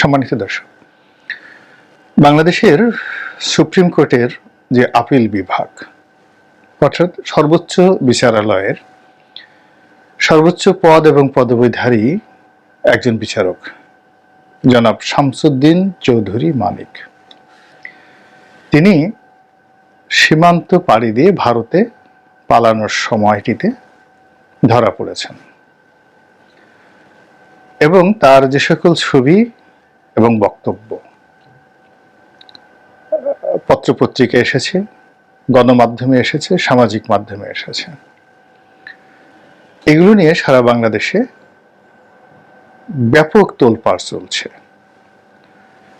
সম্মানিত দর্শক, বাংলাদেশের সুপ্রিম কোর্টের যে আপিল বিভাগ, অর্থাৎ সর্বোচ্চ বিচারালয়ের সর্বোচ্চ পদ এবং পদবীধারী একজন বিচারক, জনাব শামসুদ্দিন চৌধুরী মানিক। তিনি সীমান্ত পাড়ি দিয়ে ভারতে পালানোর সময়টিতে ধরা পড়েছেন। এবং তার যে সকল ছবি এবং বক্তব্য। পত্রপত্রিকা এসেছে, গণমাধ্যমে এসেছে, সামাজিক মাধ্যমে এসেছে। এগুলো নিয়ে সারা বাংলাদেশে ব্যাপক তোলপাড় চলছে।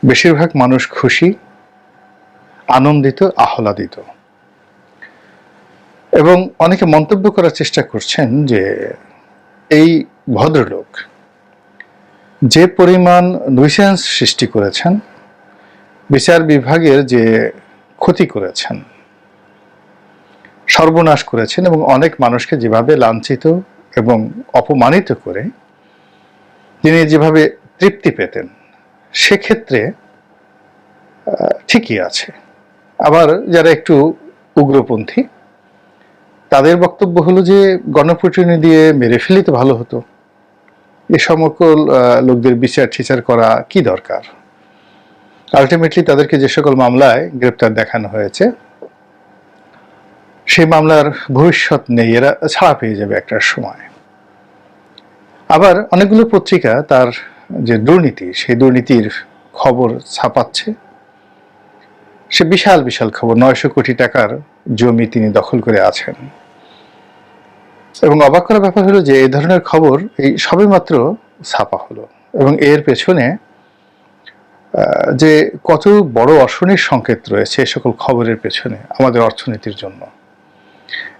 বেশিরভাগ মানুষ খুশি, আনন্দিত, আহ্লাদিত। এবং অনেকে মন্তব্য করার চেষ্টা করছেন যে, এই ভদ্রলোক যে পরিমাণ নুইসেন্স সৃষ্টি করেছেন, বিচার বিভাগের যে ক্ষতি করেছেন, সর্বনাশ করেছেন এবং অনেক মানুষকে যেভাবে লাঞ্ছিত এবং অপমানিত করে, তিনি যেভাবে তৃপ্তি পেতেন, সেক্ষেত্রে ঠিকই আছে। আবার যারা একটু উগ্রপন্থী, তাদের বক্তব্য হলো যে গণপ্রতিনিধি দিয়ে মেরে ফেলি তো ভালো হতো। এ আহ, লোকদের বিচার টিচার করা কি দরকার? আলটিমেটলি তাদেরকে যে সকল মামলায় গ্রেপ্তার দেখানো হয়েছে সেই মামলার ভবিষ্যৎ নেই এরা ছাড়া পেয়ে যাবে একটা সময়। আবার অনেকগুলো পত্রিকা তার যে দুর্নীতি সেই দুর্নীতির খবর ছাপাচ্ছে। সে বিশাল বিশাল খবর নয়শো কোটি টাকার জমি তিনি দখল করে আছেন। এবং অবাক করার ব্যাপার হলো যে এই ধরনের খবর এই সবেমাত্র ছাপা হলো। এবং এর পেছনে যে কত বড় অর্শনীর সংকেত রয়েছে এ সকল খবরের পেছনে আমাদের অর্থনীতির জন্য।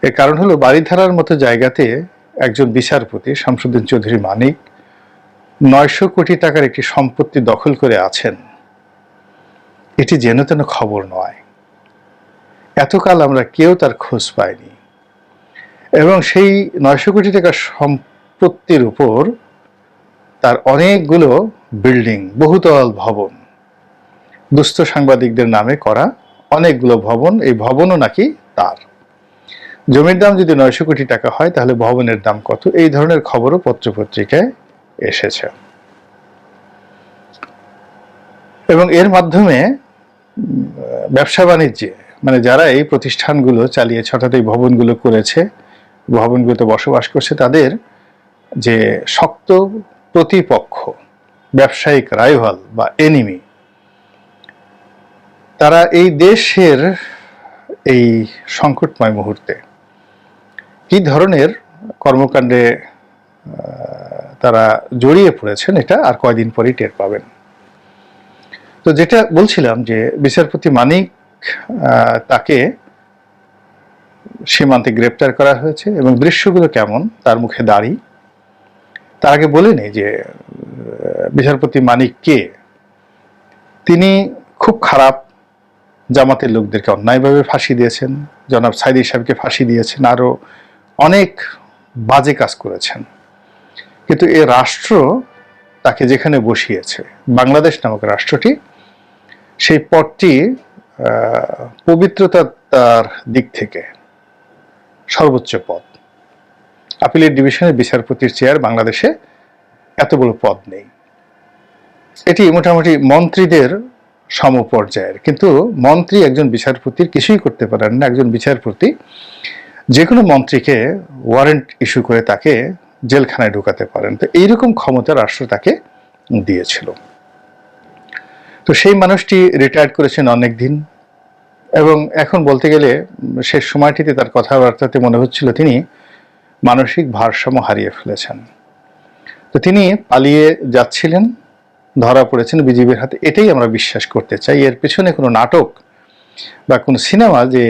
এর কারণ হলো বাড়িধারার মতো জায়গাতে একজন বিচারপতি, শামসুদ্দিন চৌধুরী মানিক, নয়শো কোটি টাকার একটি সম্পত্তি দখল করে আছেন। এটি যেন তেন খবর নয়। এতকাল আমরা কেউ তার খোঁজ পাইনি। এবং সেই নয়শো কোটি টাকার সম্পত্তির উপর তার অনেকগুলো বিল্ডিং, বহুতল ভবন। দুস্থ সাংবাদিকদের নামে করা অনেকগুলো ভবন, এই ভবনও নাকি তার। জমির দাম যদি নয়শো কোটি টাকা হয়, তাহলে ভবনের দাম কত? এই ধরনের খবরও পত্রপত্রিকায় এসেছে। এবং এর মাধ্যমে ব্যবসা বাণিজ্যে মানে যারা এই প্রতিষ্ঠানগুলো চালিয়েছে, অর্থাৎ এই ভবনগুলো করেছে ভবনগুলোতে বসবাস করছে, তাদের যে শক্ত প্রতিপক্ষ, ব্যবসায়িক রাইভাল বা এনিমি তারা এই দেশের এই সংকটময় মুহূর্তে কি ধরনের কর্মকাণ্ডে তারা জড়িয়ে পড়েছেন এটা আর কয়দিন পরেই টের পাবেন। তো যেটা বলছিলাম যে বিচারপতি মানিক তাকে সীমান্তে গ্রেপ্তার করা হয়েছে এবং দৃশ্যগুলো কেমন? তার মুখে দাড়ি। তার আগে বলে নেই যে বিচারপতি মানিক কে? তিনি খুব খারাপ জামাতের লোকদেরকে অন্যায়ভাবে ফাঁসি দিয়েছেন। জনাব সাইদি সাহেবকে ফাঁসি দিয়েছেন। আরও অনেক বাজে কাজ করেছেন। কিন্তু এ রাষ্ট্র তাকে যেখানে বসিয়েছে বাংলাদেশ নামক রাষ্ট্রটি সেই পদটি আহ, পবিত্রতার তার দিক থেকে সর্বোচ্চ পদ। আপিলের ডিভিশনের বিচারপতির চেয়ার বাংলাদেশে এত বড় পদ নেই। এটি মোটামুটি মন্ত্রীদের সমপর্যায়ের। কিন্তু মন্ত্রী একজন বিচারপতির কিছুই করতে পারেন না। একজন বিচারপতি যে কোনো মন্ত্রীকে ওয়ারেন্ট ইস্যু করে তাকে জেলখানায় ঢুকাতে পারেন। তো এইরকম ক্ষমতা রাষ্ট্র তাকে দিয়েছিল। তো সেই মানুষটি রিটায়ার্ড করেছেন অনেক দিন এবং এখন বলতে গেলে, শেষ সময়টিতে তার কথাবার্তাতে মনে হচ্ছিল তিনি মানসিক ভারসাম্য হারিয়ে ফেলেছেন। তো তিনি পালিয়ে যাচ্ছিলেন, ধরা পড়েছেন বিজেপির হাতে। এটাই আমরা বিশ্বাস করতে চাই। এর পেছনে কোনো নাটক বা কোনো সিনেমা যে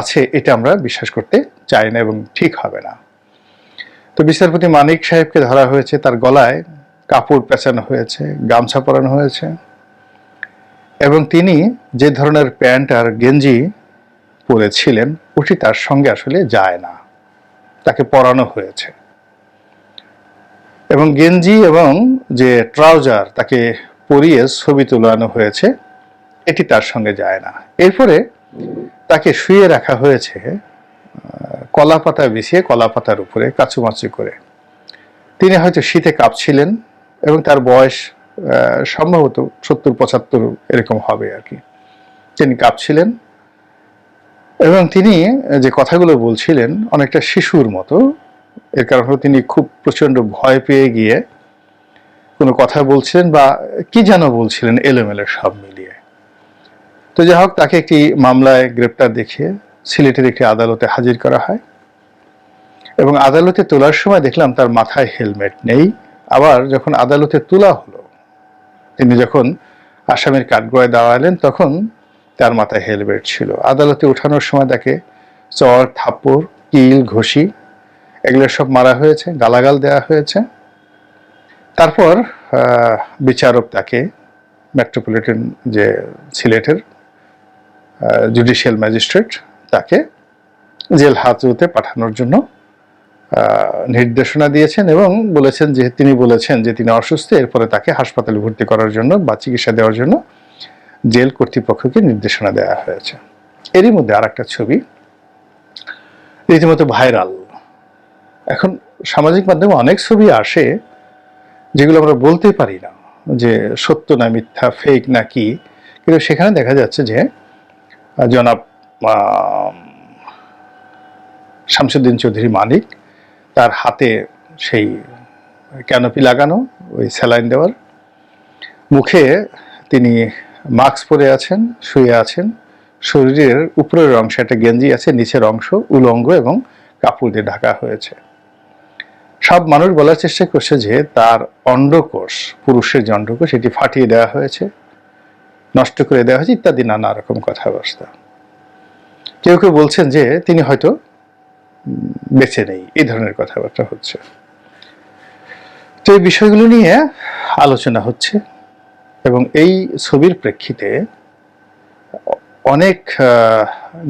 আছে, এটা আমরা বিশ্বাস করতে চাই না এবং ঠিক হবে না। তো বিচারপতি মানিক সাহেবকে ধরা হয়েছে, তার গলায় কাপড় পেঁচানো হয়েছে, গামছা পরানো হয়েছে। এবং তিনি যে ধরনের প্যান্ট আর গেঞ্জি পরেছিলেন, ওটি তার সঙ্গে আসলে যায় না। তাকে পরানো হয়েছে। এবং গেঞ্জি এবং যে ট্রাউজার তাকে পরিয়ে ছবি তোলানো হয়েছে, এটি তার সঙ্গে যায় না। এরপরে তাকে শুয়ে রাখা হয়েছে কলা পাতা বিছিয়ে কলা পাতার উপরে কাচুমাচু করে। তিনি হয়তো শীতে কাঁপছিলেন এবং তার বয়স সম্ভবত সত্তর, পঁচাত্তর এরকম হবে আর কি। তিনি কাঁপছিলেন এবং তিনি যে কথাগুলো বলছিলেন অনেকটা শিশুর মতো, এর কারণ হলো তিনি খুব প্রচণ্ড ভয় পেয়ে গিয়ে কোনো কথা বলছিলেন বা কি যেন বলছিলেন এলোমেলো সব মিলিয়ে। তো যাই হোক, তাকে একটি মামলায় গ্রেপ্তার দেখিয়ে সিলেটের একটি আদালতে হাজির করা হয় এবং আদালতে তোলার সময় দেখলাম তার মাথায় হেলমেট নেই। আবার যখন আদালতে তোলা হলো তিনি যখন আসামির কাঠগড়ায় দাঁড়ালেন, তখন তার মাথায় হেলমেট ছিল। আদালতে ওঠানোর সময় তাকে চর, থাপ্পড়, কিল, ঘষি এগুলো সব মারা হয়েছে, গালাগাল দেওয়া হয়েছে। তারপর বিচারক তাকে মেট্রোপলিটন যে সিলেটের জুডিশিয়াল ম্যাজিস্ট্রেট তাকে জেল হাজতে পাঠানোর জন্য নির্দেশনা দিয়েছেন এবং বলেছেন যে, তিনি বলেছেন যে, তিনি অসুস্থ, এরপরে তাকে হাসপাতালে ভর্তি করার জন্য বা চিকিৎসা দেওয়ার জন্য জেল কর্তৃপক্ষকে নির্দেশনা দেওয়া হয়েছে। এরই মধ্যে আর একটা ছবি, রীতিমতো ভাইরাল। এখন সামাজিক মাধ্যমে অনেক ছবি আসে যেগুলো আমরা বলতে পারি না, যে সত্য না মিথ্যা ফেক না কি, কিন্তু সেখানে দেখা যাচ্ছে যে জনাব শামসুদ্দিন চৌধুরী মালিক তার হাতে সেই ক্যানোপি লাগানো, ওই স্যালাইন দেওয়ার। মুখে তিনি মাস্ক পরে আছেন, শুয়ে আছেন। শরীরের উপরের অংশে একটা গেঞ্জি আছে, নিচের অংশ উলঙ্গ এবং কাপড় দিয়ে ঢাকা হয়েছে। সব মানুষ বলার চেষ্টা করছে যে তার অন্ডকোষ, পুরুষের যে অন্ডকোষ এটি ফাটিয়ে দেওয়া হয়েছে, নষ্ট করে দেওয়া হয়েছে, ইত্যাদি নানা রকম কথাবার্তা। কেউ কেউ বলছেন যে তিনি হয়তো বেঁচে নেই, এই ধরনের কথাবার্তা হচ্ছে। তো এই বিষয়গুলো নিয়ে আলোচনা হচ্ছে এবং এই ছবির প্রেক্ষিতে অনেক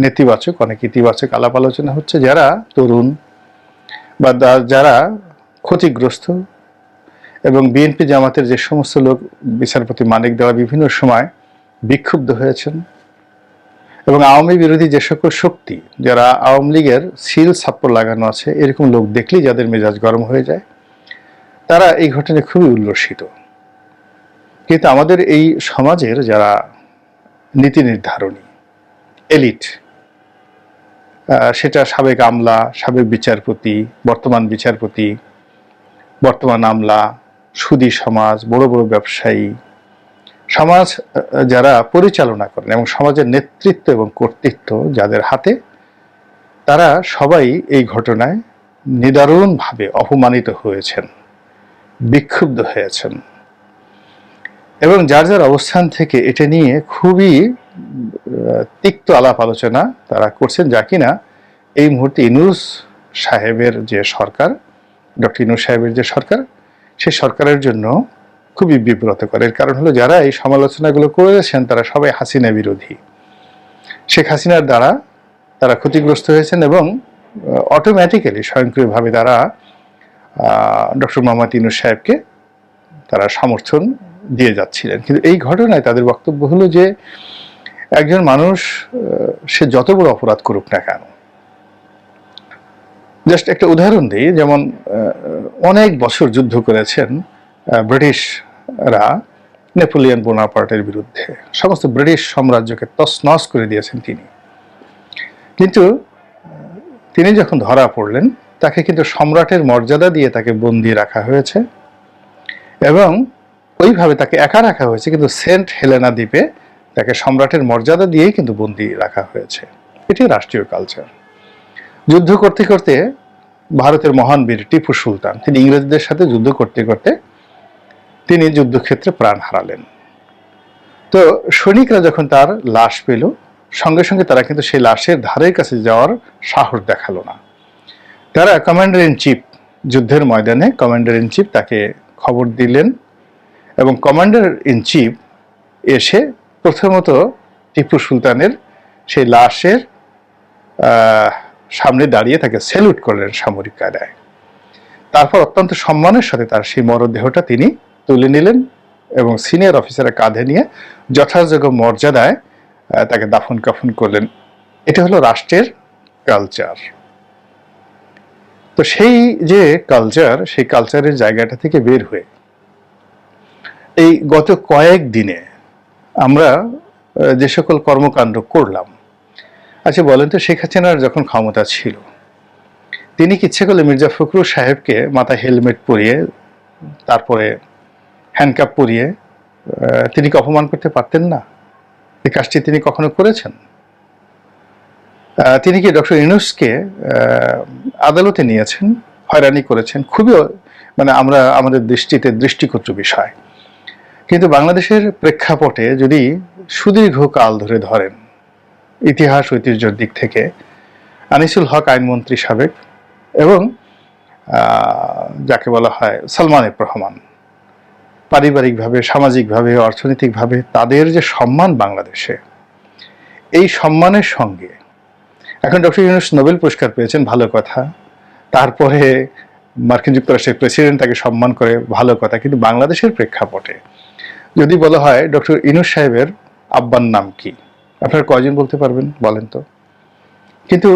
নেতিবাচক, অনেক ইতিবাচক আলাপ আলোচনা হচ্ছে যারা তরুণ বা যারা ক্ষতিগ্রস্ত এবং বিএনপি জামাতের যে সমস্ত লোক বিচারপতি মানিক দেওয়া বিভিন্ন সময় বিক্ষুব্ধ হয়েছেন এবং আওয়ামী বিরোধী যে সকল শক্তি, যারা আওয়ামী লীগের সিল ছাপ্পর লাগানো আছে, এরকম লোক দেখলেই যাদের মেজাজ গরম হয়ে যায়, তারা এই ঘটনায় খুবই উল্লসিত। কিন্তু আমাদের এই সমাজের যারা নীতি নির্ধারণী, এলিট সেটা সাবেক আমলা, সাবেক বিচারপতি, বর্তমান বিচারপতি, বর্তমান আমলা, সুদী সমাজ, বড় বড় ব্যবসায়ী সমাজ যারা পরিচালনা করেন এবং সমাজের নেতৃত্ব এবং কর্তৃত্ব যাদের হাতে, তারা সবাই এই ঘটনায় নিদারুণভাবে অপমানিত হয়েছেন, বিক্ষুব্ধ হয়েছেন। এবং যার যার অবস্থান থেকে এটা নিয়ে খুবই তিক্ত আলাপ আলোচনা তারা করছেন, যা কিনা এই মুহূর্তে ইনুস সাহেবের যে সরকার, ডক্টর ইনুস সাহেবের যে সরকার সেই সরকারের জন্য খুবই বিব্রতকর। এর কারণ হলো যারা এই সমালোচনাগুলো করেছেন তারা সবাই হাসিনা বিরোধী। শেখ হাসিনার দ্বারা তারা ক্ষতিগ্রস্ত হয়েছেন এবং অটোমেটিক্যালি স্বয়ংক্রিয়ভাবে তারা ডক্টর মোহাম্মদ ইনুস সাহেবকে তারা সমর্থন দিয়ে যাচ্ছিলেন। কিন্তু এই ঘটনায় তাদের বক্তব্য হলো যে একজন মানুষ সে যত বড় অপরাধ করুক না কেন। জাস্ট একটা উদাহরণ দিই যেমন অনেক বছর যুদ্ধ করেছেন আহ, ব্রিটিশরা নেপোলিয়ন বোনাপার্টের বিরুদ্ধে। সমস্ত ব্রিটিশ সাম্রাজ্যকে তছনছ করে দিয়েছেন তিনি। কিন্তু, তিনি যখন ধরা পড়লেন, তাকে কিন্তু সম্রাটের মর্যাদা দিয়ে তাকে বন্দি রাখা হয়েছে এবং ওইভাবে তাকে একা রাখা হয়েছে, কিন্তু সেন্ট হেলেনা দ্বীপে তাকে সম্রাটের মর্যাদা দিয়েই কিন্তু বন্দি রাখা হয়েছে। এটি রাষ্ট্রীয় কালচার। যুদ্ধ করতে করতে ভারতের মহান বীর টিপু সুলতান, তিনি ইংরেজদের সাথে যুদ্ধ করতে করতে তিনি যুদ্ধক্ষেত্রে প্রাণ হারালেন। তো সৈনিকরা যখন তার লাশ পেল, সঙ্গে সঙ্গে তারা কিন্তু সেই লাশের ধারের কাছে যাওয়ার সাহস দেখাল না। তারা কমান্ডার ইন চিফ যুদ্ধের ময়দানে কমান্ডার ইন চিফ তাকে খবর দিলেন এবং কমান্ডার ইন চিফ এসে প্রথমত টিপু সুলতানের সেই লাশের সামনে দাঁড়িয়ে তাকে স্যালুট করলেন সামরিক কায়দায়। তারপর অত্যন্ত সম্মানের সাথে তার সেই মরদেহটা তিনি তুলে নিলেন এবং সিনিয়র অফিসারের কাঁধে নিয়ে যথাযোগ্য মর্যাদায় তাকে দাফন কাফন করলেন। এটা হলো রাষ্ট্রের কালচার তো সেই যে কালচার সেই কালচারের জায়গাটা থেকে বের হয়ে এই গত কয়েক দিনে আমরা যে সকল কর্মকাণ্ড করলাম আচ্ছা বলেন তো শেখ হাসিনার যখন ক্ষমতা ছিল, তিনি ইচ্ছে করলে মির্জা ফখরুল সাহেবকে মাথায় হেলমেট পরিয়ে তারপরে হ্যান্ডকাপ পরিয়ে তিনি কি অপমান করতে পারতেন না? এই কাজটি তিনি কখনো করেছেন? তিনি কি ডক্টর ইউনুসকে আদালতে নিয়েছেন? হয়রানি করেছেন? খুবই মানে আমরা, আমাদের দৃষ্টিতে দৃষ্টিকোত্র বিষয়। কিন্তু বাংলাদেশের প্রেক্ষাপটে যদি সুদীর্ঘ কাল ধরে ধরেন, ইতিহাস, ঐতিহ্যের দিক থেকে, আনিসুল হক আইনমন্ত্রী সাবেক এবং যাকে বলা হয় সালমান এফ রহমান পারিবারিকভাবে, সামাজিকভাবে, অর্থনৈতিকভাবে তাদের যে সম্মান বাংলাদেশে, এই সম্মানের সঙ্গে, এখন ডক্টর ইউনুস নোবেল পুরস্কার পেয়েছেন, ভালো কথা। তারপরে মার্কিন যুক্তরাষ্ট্রের প্রেসিডেন্ট তাকে সম্মান করে, ভালো কথা, কিন্তু বাংলাদেশের প্রেক্ষাপটে যদি বলা হয় ডক্টর ইনুস সাহেবের আব্বার নাম কি? আপনারা কয়জন বলতে পারবেন? বলেন তো। কিন্তু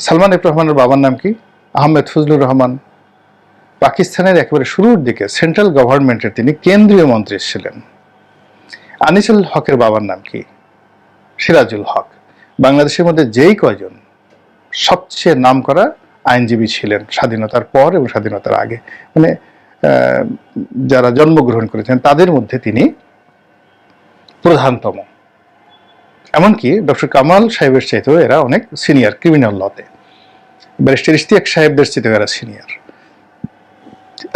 সালমান এফ রহমানের বাবার নাম কি? আহমেদ ফজলুর রহমান পাকিস্তানের একেবারে শুরুর দিকে সেন্ট্রাল গভর্নমেন্টের তিনি কেন্দ্রীয় মন্ত্রী ছিলেন। আনিসুল হকের বাবার নাম কি? সিরাজুল হক। বাংলাদেশের মধ্যে যেই কয়জন সবচেয়ে নামকরা আইনজীবী ছিলেন স্বাধীনতার পর এবং স্বাধীনতার আগে মানে যারা জন্মগ্রহণ করেছেন তাদের মধ্যে তিনি প্রধানতম। এমনকি ডক্টর কামাল সাহেবের চাইতেও এরা অনেক সিনিয়র ক্রিমিনাল লতে। ব্যারিস্টার ইশতিয়াক সাহেবদের চাইতেও এরা সিনিয়র।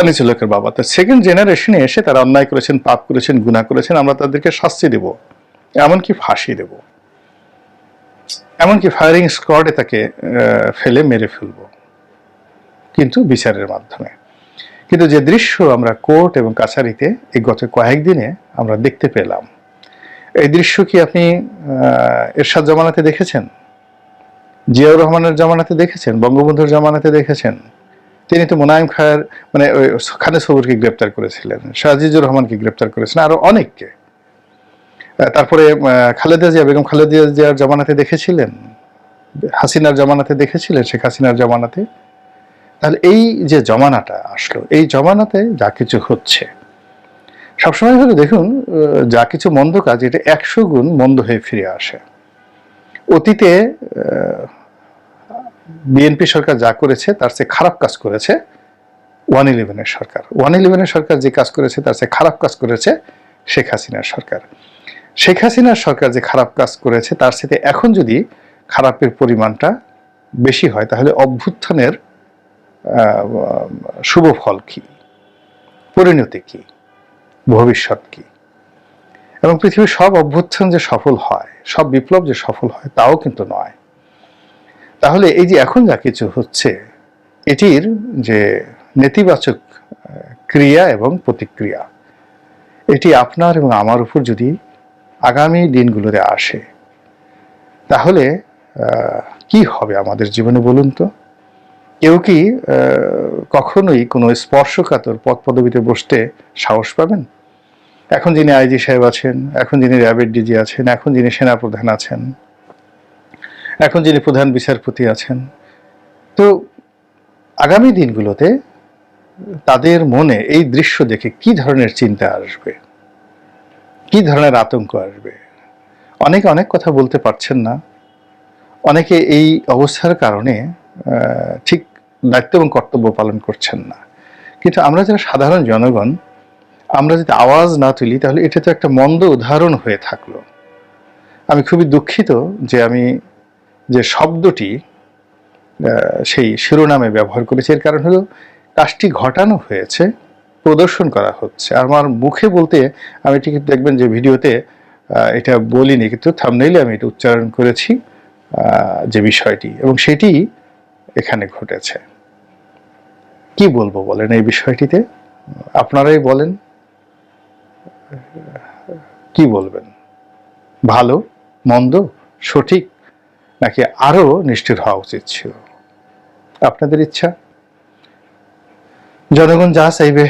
আনিসুল্লাহের বাবা। তো সেকেন্ড জেনারেশনে এসে তারা অন্যায় করেছেন, পাপ করেছেন, গুনাহ করেছেন, আমরা তাদেরকে শাস্তি দেব। এমনকি ফাঁসি দেব। এমনকি ফায়ারিং স্কোয়াডে তাকে ফেলে মেরে ফেলব। কিন্তু বিচারের মাধ্যমে। কিন্তু যে দৃশ্য আমরা কোর্ট এবং কাছারিতে এই গত কয়েকদিনে আমরা দেখতে পেলাম, এই দৃশ্য কি আপনি এরশাদ জামানাতে দেখেছেন? জিয়াউর রহমানের জামানাতে দেখেছেন? বঙ্গবন্ধুর জামানাতে দেখেছেন? তিনি তো মোনায়েম খায়ের মানে ওই খানে সবুরকে গ্রেপ্তার করেছিলেন, শাহজিজুর রহমানকে গ্রেপ্তার করেছিলেন, আরও অনেককে। তারপরে খালেদা জিয়া, বেগম খালেদা জিয়ার জামানাতে দেখেছিলেন? হাসিনার জামানাতে দেখেছিলেন, শেখ হাসিনার জামানাতে? তাহলে এই যে জমানাটা আসলো, এই জমানাতে যা কিছু হচ্ছে, সবসময় হলে দেখুন যা কিছু মন্দ কাজ, এটা একশো গুণ মন্দ হয়ে ফিরে আসে। অতীতে বিএনপি সরকার যা করেছে, তার চেয়ে খারাপ কাজ করেছে ওয়ান ইলেভেনের সরকার। ওয়ান ইলেভেনের সরকার যে কাজ করেছে, তার চেয়ে খারাপ কাজ করেছে শেখ হাসিনার সরকার। শেখ হাসিনার সরকার যে খারাপ কাজ করেছে, তার সাথে এখন যদি খারাপের পরিমাণটা বেশি হয়, তাহলে অভ্যুত্থানের শুভ ফল কি? পরিণতি কি? ভবিষ্যৎ কি? এবং পৃথিবীর সব অভ্যুত্থান যে সফল হয়, সব বিপ্লব যে সফল হয়, তাও কিন্তু নয়। তাহলে এই যে এখন যা কিছু হচ্ছে, এটির যে নেতিবাচক ক্রিয়া এবং প্রতিক্রিয়া, এটি আপনার এবং আমার উপর যদি আগামী দিনগুলোতে আসে, তাহলে কি হবে আমাদের জীবনে বলুন তো? কেউ কি কখনোই কোনো স্পর্শকাতর পদ পদবিতে বসতে সাহস পাবেন? এখন যিনি আইজি সাহেব আছেন, এখন যিনি র্যাবের ডিজি আছেন, এখন যিনি সেনাপ্রধান আছেন এখন যিনি প্রধান বিচারপতি আছেন। তো আগামী দিনগুলোতে তাদের মনে এই দৃশ্য দেখে কি ধরনের চিন্তা আসবে? কি ধরনের আতঙ্ক আসবে? অনেকে অনেক কথা বলতে পারছেন না। অনেকে এই অবস্থার কারণে ঠিক দায়িত্ব এবং কর্তব্য পালন করছেন না। কিন্তু আমরা যারা সাধারণ জনগণ, আমরা যদি আওয়াজ না তুলি, তাহলে এটা তো একটা মন্দ উদাহরণ হয়ে থাকল। আমি খুবই দুঃখিত যে আমি যে শব্দটি সেই শিরোনামে ব্যবহার করেছে, এর কারণ হলো কাজটি ঘটানো হয়েছে, প্রদর্শন করা হচ্ছে। আমার মুখে বলতে আমি ঠিক দেখবেন যে ভিডিওতে এটা বলিনি, কিন্তু থামনেইলে আমি এটা উচ্চারণ করেছি যে বিষয়টি, এবং সেটি এখানে ঘটেছে। কি বলব বলেন এই বিষয়টিতে? আপনারাই বলেন। কি বলবেন? ভালো? মন্দ? সঠিক? নাকি আরও নিষ্ঠুর হওয়া উচিত ছিল? আপনাদের ইচ্ছা? জনগণ যা চাইবে